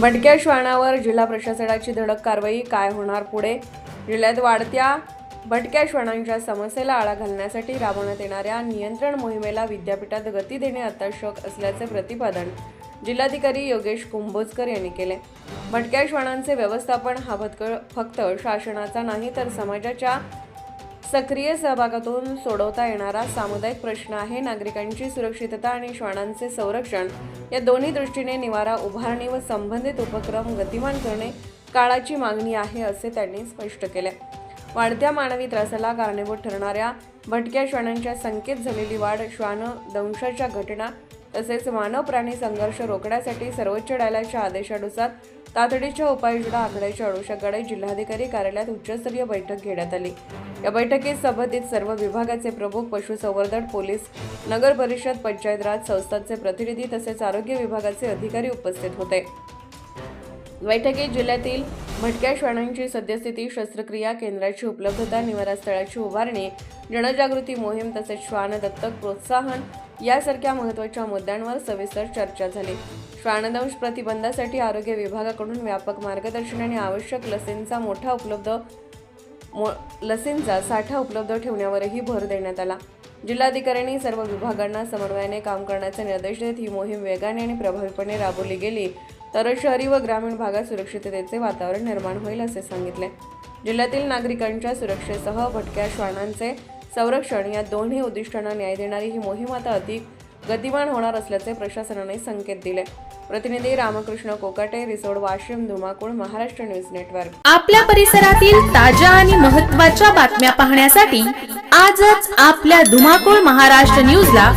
भटक्या श्वानावर जिल्हा प्रशासनाची धडक कारवाई काय होणार पुढे? जिल्ह्यात वाढत्या भटक्या श्वानांच्या समस्येला आळा घालण्यासाठी राबवण्यात येणाऱ्या नियंत्रण मोहिमेला विद्यापीठात गती देणे अत्यावश्यक असल्याचे प्रतिपादन जिल्हाधिकारी योगेश कुंभोजकर यांनी केले. भटक्या श्वानांचे व्यवस्थापन हा भटक फक्त शासनाचा नाही तर समाजाच्या सक्रिय सहभागातून सोडवता येणारा सामुदायिक प्रश्न आहे. नागरिकांची सुरक्षितता आणि श्वानांचे संरक्षण या दोन्ही दृष्टीने निवारा उभारणी व संबंधित उपक्रम गतिमान करणे काळाची मागणी आहे असे त्यांनी स्पष्ट केले. वाढत्या मानवी त्रासाला कारणीभूत ठरणाऱ्या भटक्या श्वानांच्या संख्येत झालेली वाढ श्वान दंशाच्या घटना तसेच मानव प्राणी संघर्ष रोखण्यासाठी सर्वोच्च न्यायालयाच्या आदेशानुसार तातडीच्या उपाययोजना आखण्याच्या अनुषंगाने जिल्हाधिकारी कार्यालयात उच्चस्तरीय बैठक घेण्यात आली. या बैठकीत संबंधित सर्व विभागाचे प्रमुख पशुसंवर्धन पोलीस नगर परिषद पंचायत राज संस्थांचे प्रतिनिधी तसेच आरोग्य विभागाचे अधिकारी उपस्थित होते. बैठकीत जिल्ह्यातील भटक्या श्वानांची सद्यस्थिती शस्त्रक्रिया केंद्राची उपलब्धता निवारा स्थळाची उभारणी जनजागृती मोहीम तसेच श्वान दत्तक प्रोत्साहन यासारख्या महत्त्वाच्या मुद्द्यांवर सविस्तर चर्चा झाली. श्वानदंश प्रतिबंधासाठी आरोग्य विभागाकडून व्यापक मार्गदर्शन आणि आवश्यक लसींचा मोठा उपलब्ध मो- लसींचा साठा उपलब्ध ठेवण्यावरही भर देण्यात आला. जिल्हाधिकाऱ्यांनी सर्व विभागांना समन्वयाने काम करण्याचे निर्देश देत ही मोहीम वेगाने आणि प्रभावीपणे राबवली गेली तर शहरी व ग्रामीण भागात सुरक्षिततेचे वातावरण निर्माण होईल असे सांगितले. जिल्ह्यातील नागरिकांच्या सुरक्षेसह भटक्या श्वानांचे संरक्षण या दोन्ही उद्दिष्टांना न्याय देणारी ही मोहीम आता अधिक गतिमान होणार असल्याचे प्रशासनाने संकेत दिले. प्रतिनिधी रामकृष्ण कोकाटे रिसोड वाशिम धुमाकूळ महाराष्ट्र न्यूज नेटवर्क. आपल्या परिसरातील ताज्या आणि महत्त्वाच्या बातम्या पाहण्यासाठी आजच आपल्या धुमाकूळ महाराष्ट्र न्यूजला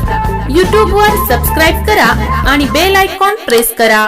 यूट्यूबवर सबस्क्राईब करा आणि बेल आयकॉन प्रेस करा.